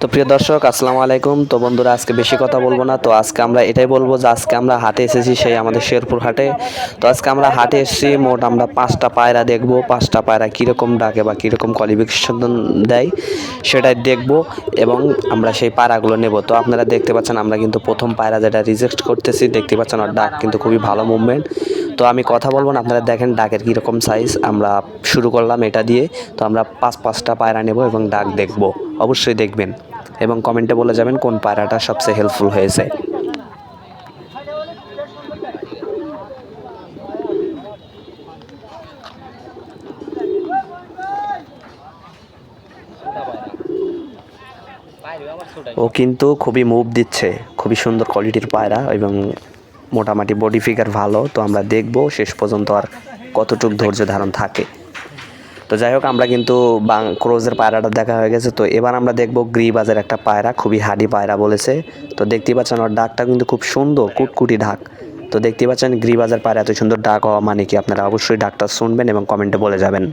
তো প্রিয় দর্শক, আসসালামু আলাইকুম। তো বন্ধুরা, আজকে বেশি কথা বলব না। তো আজকে আমরা এটাই বলব যে আজকে আমরা হাটে এসেছি সেই আমাদের শেরপুর হাটে। তো আজকে আমরা হাটে এসেছি, মোট আমরা পাঁচটা পায়রা দেখব। পাঁচটা পায়রা কীরকম ডাকে বা কীরকম কোয়ালিফিকেশন দেয়, সেটাই দেখব এবং আমরা সেই পায়রাগুলো নেব। তো আপনারা দেখতে পাচ্ছেন, আমরা কিন্তু প্রথম পায়রা যেটা রিজেক্ট করতেছি, দেখতে পাচ্ছেন আর ডাক কিন্তু খুবই ভালো মুভমেন্ট তো আমি কথা বলব না, আপনারা দেখেন ডাকের কীরকম সাইজ আমরা শুরু করলাম এটা দিয়ে। তো আমরা পাঁচ, পাঁচটা পায়রা নেব এবং ডাক দেখব। অবশ্যই দেখবেন। এবং কমেন্টে বলে যাবেন কোন পায়রাটা সবচেয়ে হেল্পফুল হয়েছে। ও কিন্তু খুবই মুভ দিচ্ছে, খুবই সুন্দর কোয়ালিটির পায়রা এবং মোটামুটি বডি ফিগার ভালো, তো আমরা দেখব শেষ পর্যন্ত আর কতটুক ধৈর্য ধারণ থাকে। তো যাই হোক, আমরা কিন্তু বাং, ক্রোজের পায়রাটা দেখা হয়ে গেছে। তো এবার আমরা দেখব গ্রিবাজের একটা পায়রা, খুবই হাডি পায়রা বলেছে। তো দেখতেই পাচ্ছেন, ওর ডাকটা কিন্তু খুব সুন্দর, কুটকুটি ডাক। তো দেখতেই পাচ্ছেন, গ্রিবাজের পায়রা এত সুন্দর ডাক হওয়া মানে কি? আপনারা অবশ্যই ডাকটা শুনবেন এবং কমেন্টে বলে যাবেন।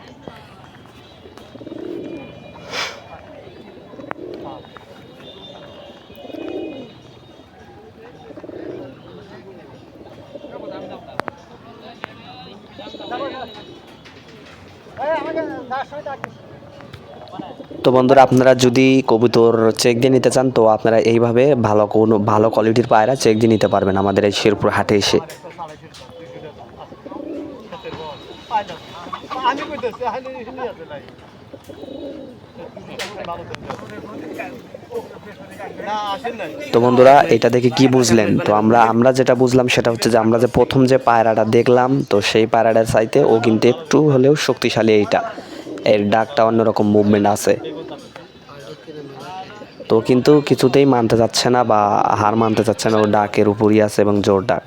তো বন্ধুরা, আপনারা যদি কবুতর চেক দিয়ে নিতে চান, তো আপনারা এইভাবে ভালো কোনো, ভালো কোয়ালিটির পায়রা চেক দিয়ে নিতে পারবেন আমাদের এই শেরপুর হাটে এসে। আমি তো বন্ধুরা, এটা দেখে কি বুঝলেন? তো আমরা আমরা যেটা বুঝলাম সেটা হচ্ছে যে আমরা যে প্রথম যে পায়রাটা দেখলাম, তো সেই পায়রাটার চাইতে ও কিন্তু একটু হলেও শক্তিশালী এইটা। এর ডাকটা অন্যরকম মুভমেন্ট আছে। তো কিন্তু কিছুতেই মানতে চাচ্ছে না বা হার মানতে চাচ্ছে না। ও ডাকের উপরই আছে এবং জোর ডাক।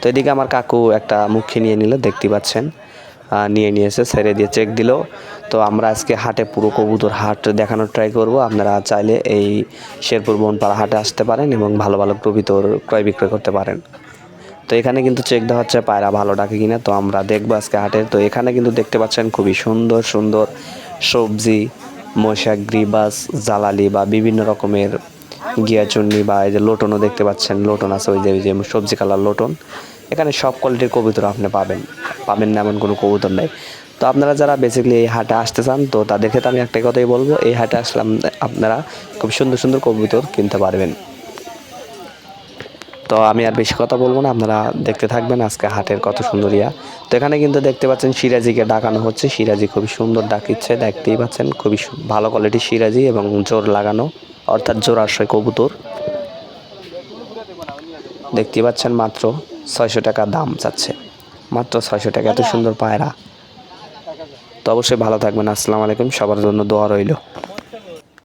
তো এদিকে আমার কাকু একটা মুখে নিয়ে নিলে দেখতে পাচ্ছেন। নিয়ে নিয়েছে, ছেড়ে দিয়ে চেক দিল। তো আমরা আজকে হাটে পুরো কবুতর হাট দেখানোর ট্রাই করব। আপনারা চাইলে এই শেরপুর বনপাড়া হাটে আসতে পারেন এবং ভালো ভালো কবিতর ক্রয় বিক্রয় করতে পারেন। তো এখানে কিন্তু চেক দেওয়া হচ্ছে পায়রা ভালো ডাকে কিনা। তো আমরা দেখব আজকে হাটে। তো এখানে কিন্তু দেখতে পাচ্ছেন খুবই সুন্দর সুন্দর সবজি মশা গ্রিবাস জ্বালালি বা বিভিন্ন রকমের গিয়া গিয়াচুন্নি বা এই যে লোটনও দেখতে পাচ্ছেন। লোটন আছে ওই যে ওই যে সবজি কালার লোটন। এখানে সব কোয়ালিটির কবিতর আপনি পাবেন। পাবেন না, এমন কোনো কবুতর নাই। তো আপনারা যারা বেসিক্যালি এই হাটে আসতে চান, তো তাদের ক্ষেত্রে আমি একটাই কথাই বলব, এই হাটে আসলাম আপনারা খুব সুন্দর সুন্দর কবুতর কিনতে পারবেন। তো আমি আর বেশি কথা বলব না, আপনারা দেখতে থাকবেন আজকে হাটের কত সুন্দর ইয়া তো এখানে কিন্তু দেখতে পাচ্ছেন সিরাজিকে ডাকানো হচ্ছে, সিরাজি খুবই সুন্দর ডাকিচ্ছে দেখতেই পাচ্ছেন খুবই ভালো কোয়ালিটির সিরাজি এবং জোর লাগানো, অর্থাৎ জোর আশ্রয় কবুতর। দেখতেই পাচ্ছেন মাত্র ছয়শো টাকা দাম চাচ্ছে। মাত্র ছয়শো টাকা এত সুন্দর পায়রা। তো অবশ্যই ভালো থাকবেন আসসালামু আলাইকুম সবার জন্য দোয়া রইল।